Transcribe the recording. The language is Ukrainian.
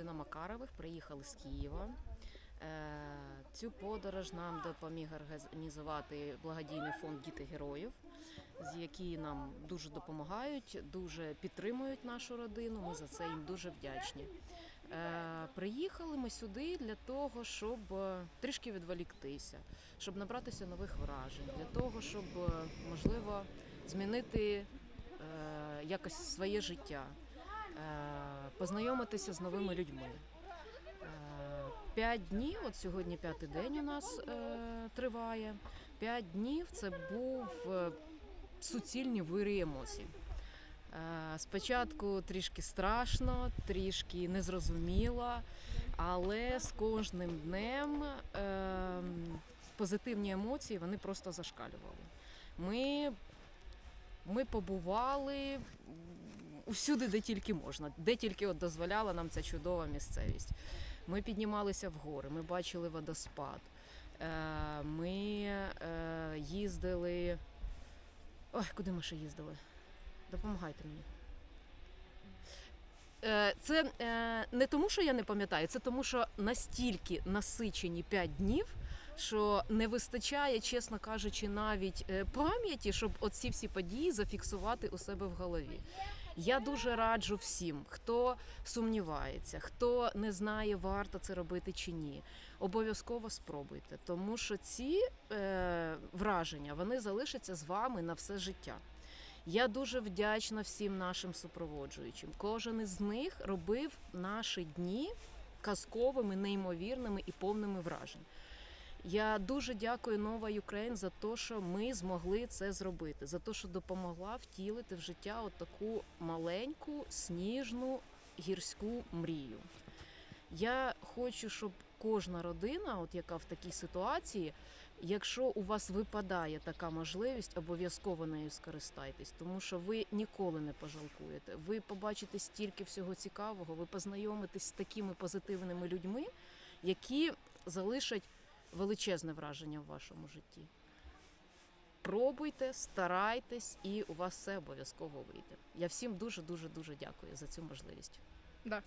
родина Макарових приїхали з Києва. Е, Цю подорож нам допоміг організувати благодійний фонд Діти героїв, з які нам дуже допомагають, дуже підтримують нашу родину. Ми за це їм дуже вдячні. Е, Приїхали ми сюди для того, щоб е, трішки відволіктися, щоб набратися нових вражень, для того, щоб можливо змінити якось своє життя, познайомитися з новими людьми. Е, П'ять днів, от сьогодні п'ятий день у нас е, триває. П'ять днів це був е, суцільні вири емоцій. Е, Спочатку трішки страшно, трішки незрозуміло, але з кожним днем е, позитивні емоції вони просто зашкалювали. Ми, ми побували усюди, де тільки можна, де тільки от дозволяла нам ця чудова місцевість. Ми піднімалися в гори, ми бачили водоспад. Е, Ми е, їздили. Ой, куди ми ще їздили? Допомагайте мені. Е, Це не тому, що я не пам'ятаю, це тому, що настільки насичені 5 днів, що не вистачає, чесно кажучи, навіть пам'яті, щоб оці всі події зафіксувати у себе в голові. Я дуже раджу всім, хто сумнівається, хто не знає, варто це робити чи ні. Обов'язково спробуйте, тому що ці е, враження вони залишаться з вами на все життя. Я дуже вдячна всім нашим супроводжуючим. Кожен із них робив наші дні казковими, неймовірними і повними вражень. Я дуже дякую Нова Юкрейн за те, що ми змогли це зробити, за те, що допомогла втілити в життя от таку маленьку, сніжну гірську мрію. Я хочу, щоб кожна родина, от яка в такій ситуації, якщо у вас випадає така можливість, обов'язково нею скористайтесь, тому що ви ніколи не пожалкуєте. Ви побачите стільки всього цікавого, ви познайомитесь з такими позитивними людьми, які залишать величезне враження в вашому житті. Пробуйте, старайтесь, і у вас все обов'язково вийде. Я всім дуже дуже дуже дякую за цю можливість. Да,